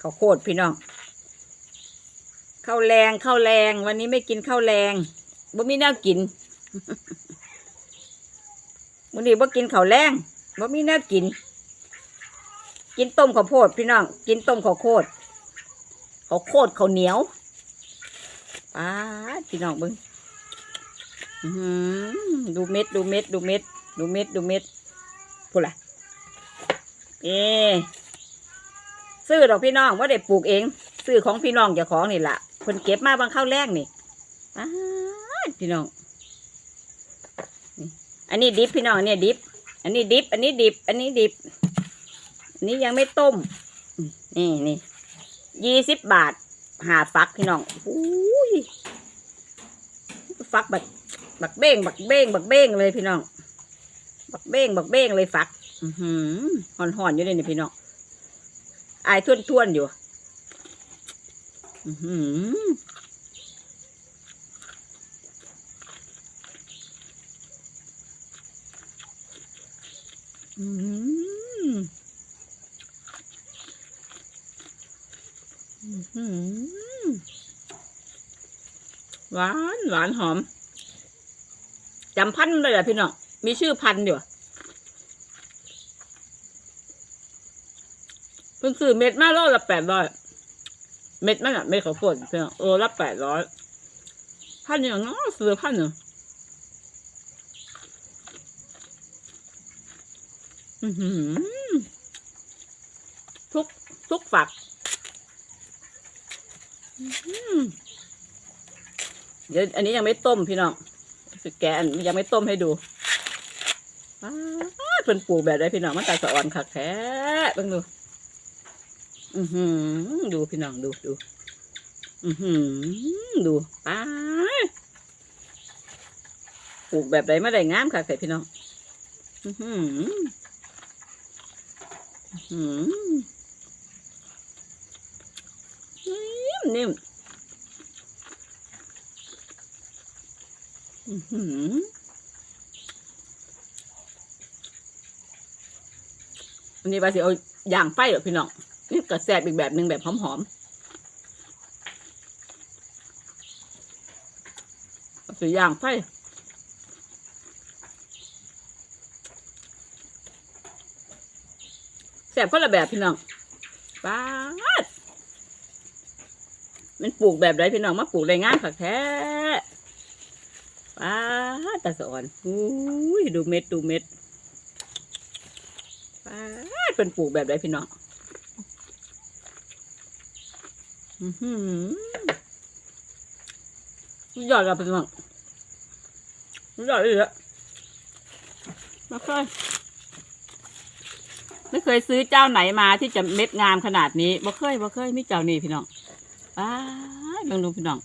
ข้าวโพดพี่น้องข้าวแรงข้าวแรง วันนี้ไม่กินข้าวแรงบ่มีแนวกินวันนี้บ่กินข้าวแรงบ่มีแนวกิน กินต้มข้าวโพดพี่น้อง กินต้มข้าวโพดข้าวโพดข้าวเหนียวป้าพี่น้องเบิ้งดูเม็ดดูเม็ด ดูเม็ด ดูเม็ด ดูเม็ดพูดละเอ ซื้อดอกพี่น้องว่าได้ปลูกเอง ซื้อของพี่น้องเจ้าของนี่แหละเพิ่นเก็บมาบางข้าวแรกนี่พี่น้อง อันนี้ดิบพี่น้องอันนี้ดิบ อันนี้ดิบ อันนี้ดิบ อันนี้ดิบ อันนี้ยังไม่ต้ม นี่นี่ยี่สิบบาทหาฟักพี่น้องอุ้ยฟักแบบบักเบ้งบักเบ้งบักเบ้งเลยพี่น้อง บักเบ้งบักเบ้งเลยฟัก อือหือห่อนห่อนๆอยู่เลยนี่พี่น้อง อายทวนทวนๆอยู่อือหืออืมอื้อหือหวานหวานหอมจำพันธุ์เลยเหรอพี่น้องมีชื่อพันธุ์อยู่ เพิ่งซื้อเม็ดมาโลละแปดร้อยเม็ดมันอะเม็ดข้าวโพดเพียงโลละแปดร้อยพันอย่างน้อซื้อพันหนึ่งทุกทุกฝักเดี๋ยวอันนี้ยังไม่ต้มพี่น้องคือแกอันยังไม่ต้มให้ดูอ้าเพิ่นปลูกแบบได้พี่น้องมันตาสะอ่อนคักแท้เบิ่งดู อือหือ ดูพี่น้องดูดูอือหือ ดูป้าปลูกแบบไหนมาได้งามค่ะแต่พี่น้อง อือหืออือหือนิ่มนิ่มอือหืออันนี้ปลาสิเอาย่างไฟเหรอพี่น้อง นี่ก็แซ่บอีกแบบหนึ่งแบบหอมๆสีย่างไฟแซ่บคนละแบบพี่น้องป้าดมันปลูกแบบไรพี่น้องมาปลูกได้ง่ายค่ะแท้ป้าตาสอนอุ้ยดูเม็ดดูเม็ดป้าเป็นปลูกแบบไรพี่น้อง อือหือ สุดยอดเลยเป็นไงสุดยอดเลยอะไม่เคยไม่เคยซื้อเจ้าไหนมาที่จะเม็ดงามขนาดนี้บ่เคยบ่เคยมีเจ้านี่พี่น้องป้าลองดูพี่น้อง